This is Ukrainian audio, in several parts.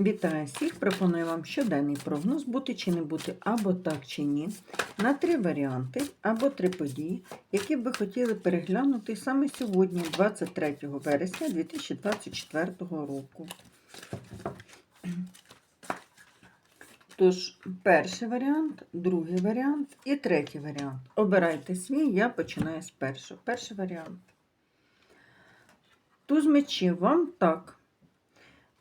Вітаю всіх! Пропоную вам щоденний прогноз бути чи не бути, або так чи ні, на три варіанти або три події, які б ви хотіли переглянути саме сьогодні, 23 вересня 2024 року. Тож, перший варіант, другий варіант і третій варіант. Обирайте свій, я починаю з першого. Перший варіант. Туз мечів вам так.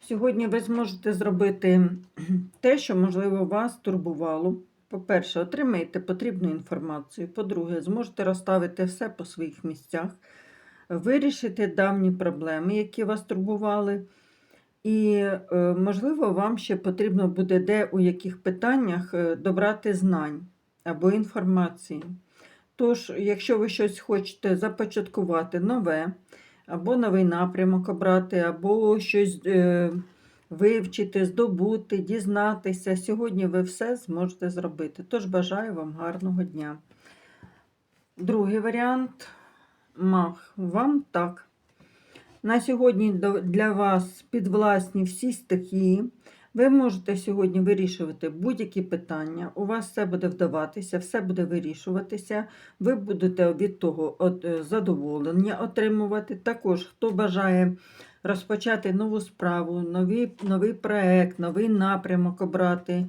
Сьогодні ви зможете зробити те, що, можливо, вас турбувало. По-перше, отримаєте потрібну інформацію. По-друге, зможете розставити все по своїх місцях, вирішити давні проблеми, які вас турбували. І, е, можливо, вам ще потрібно буде де у яких питаннях е, добрати знань або інформації. Тож, якщо ви щось хочете започаткувати нове, або новий напрямок обрати, або щось е, вивчити, здобути, дізнатися. Сьогодні ви все зможете зробити. Тож бажаю вам гарного дня. Другий варіант мах. Вам так. На сьогодні для вас підвласні всі стихії. Ви можете сьогодні вирішувати будь-які питання. У вас все буде вдаватися, все буде вирішуватися. Ви будете від того е, задоволення отримувати. Також, хто бажає розпочати нову справу, новий, новий проект, новий напрямок обрати,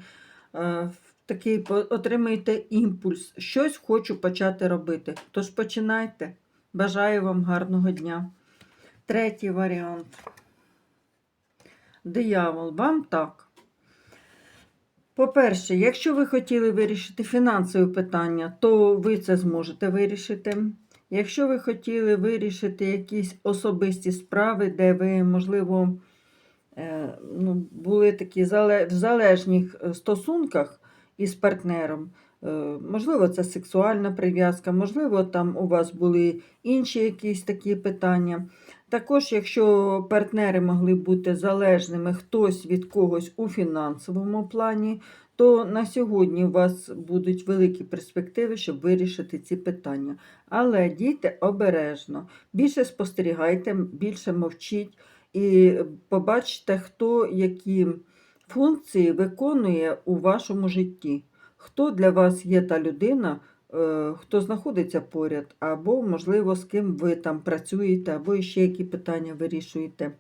е, такий отримаєте імпульс. Щось хочу почати робити. Тож починайте. Бажаю вам гарного дня. Третій варіант. Диявол, вам так. По-перше, якщо ви хотіли вирішити фінансове питання, то ви це зможете вирішити. Якщо ви хотіли вирішити якісь особисті справи, де ви, можливо, е, ну, були такі в залежних е, стосунках із партнером, можливо, це сексуальна прив'язка, можливо, там у вас були інші якісь такі питання. Також, якщо партнери могли бути залежними хтось від когось у фінансовому плані, то на сьогодні у вас будуть великі перспективи, щоб вирішити ці питання. Але дійте обережно, більше спостерігайте, більше мовчіть і побачите, хто які функції виконує у вашому житті. Хто для вас є та людина, е, хто знаходиться поряд, або, можливо, з ким ви там працюєте, або ще які питання вирішуєте.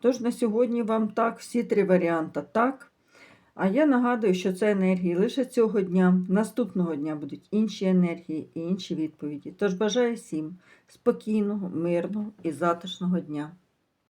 Тож на сьогодні вам так, всі три варіанти так. А я нагадую, що це енергії лише цього дня. Наступного дня будуть інші енергії і інші відповіді. Тож бажаю всім спокійного, мирного і затишного дня.